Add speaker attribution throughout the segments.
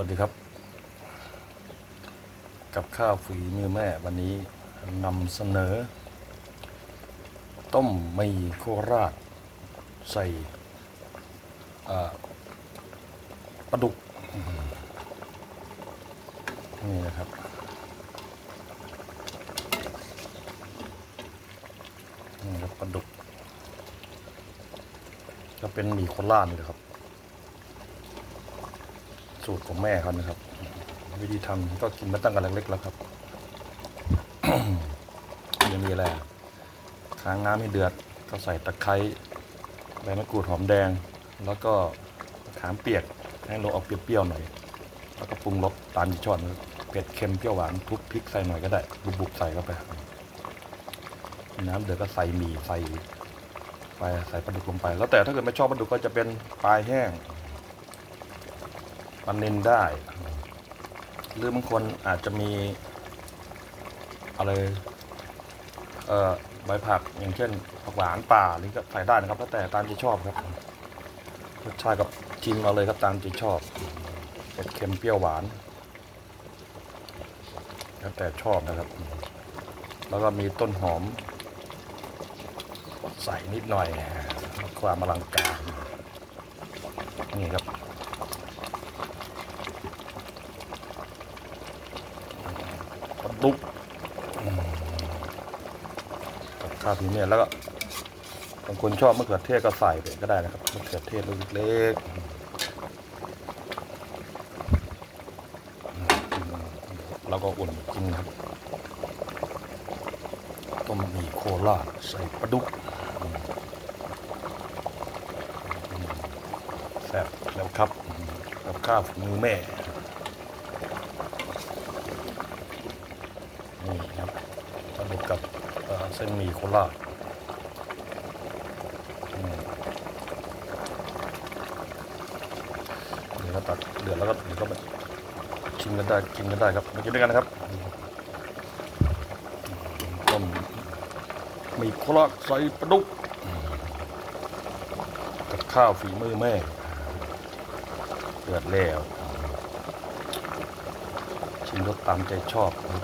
Speaker 1: วัสดีครับ กับข้าวฝีมือแม่วันนี้นำเสนอ ต้มหมีโคราช ใส่ปลาดุก นี่นะครับนี่ครับปลาดุกก็เป็นหมี่โคราชนี่แหละครับ สูตรของแม่เขานะครับ วิธีทำก็กินมาตั้งแต่เล็กๆแล้วครับยังมีอะไรค้างน้ำให้เดือดก็ใส่ตะไคร้ใบมะกรูดหอมแดง แล้วก็ขามเปียกให้รสออกเปรี้ยวๆหน่อย แล้วก็ปรุงรสตามที่ชอบเผ็ดเค็มเปรี้ยวหวานทุบพริกใส่หน่อยก็ได้บุบๆใส่เข้าไปน้ำเดือดก็ใส่หมี่ใส่ไปใส่ปลาดุกลงไป แล้วแต่ถ้าเกิดไม่ชอบปลาดุกก็จะเป็นปลายแห้ง มันเน้นได้ หรือบางคนอาจจะมีอะไรเอ่อใบผักอย่างเช่นผักหวานป่าหรือก็ใส่ได้นะครับแล้วแต่ตามที่ชอบครับรสชาติกับชิมเอาเลยครับตามที่ชอบเผ็ดเค็มเปรี้ยวหวาน แล้วแต่ชอบนะครับ แล้วก็มีต้นหอม ใส่นิดหน่อย ความอลังการนี่ครับ ปลาดุกอืมกับข้าวทีเนี่ยแล้วก็บางคนชอบมะเขือเทศก็ใส่ไปก็ได้นะครับมะเขือเทศลูกเล็กๆแล้วก็อุ่นกินครับต้มหมี่โคราชใส่ปลาดุกแซ่บแล้วครับกับข้าวฝีมือแม่ นี่ครับปลาดุกกับเส้นหมี่โคราชอืมเดี๋ยวก็ตักเดือดแล้วก็เดี๋ยวก็ชิมกันได้กินกันได้ครับมากินด้วยกันนะครับต้มหมี่โคราชใส่ปลาดุกกับข้าวฝีมือแม่เดือดแล้ว ชิมรสตามใจชอบครับ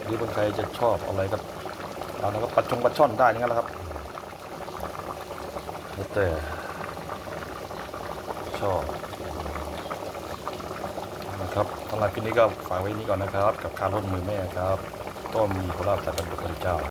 Speaker 1: ห รือบางใครจะชอบอะไรก็เอาแล้วก็ปัดชงปัดช่อนได้งั้นแหละครับแต่ชอบนะครับสำหรับคลิปนี้ก็ฝากไว้นี้ก่อนนะครับ กับกาวรสมือแม่ครับ ต้มมีโคราชใส่ปลาดุกระเจ้า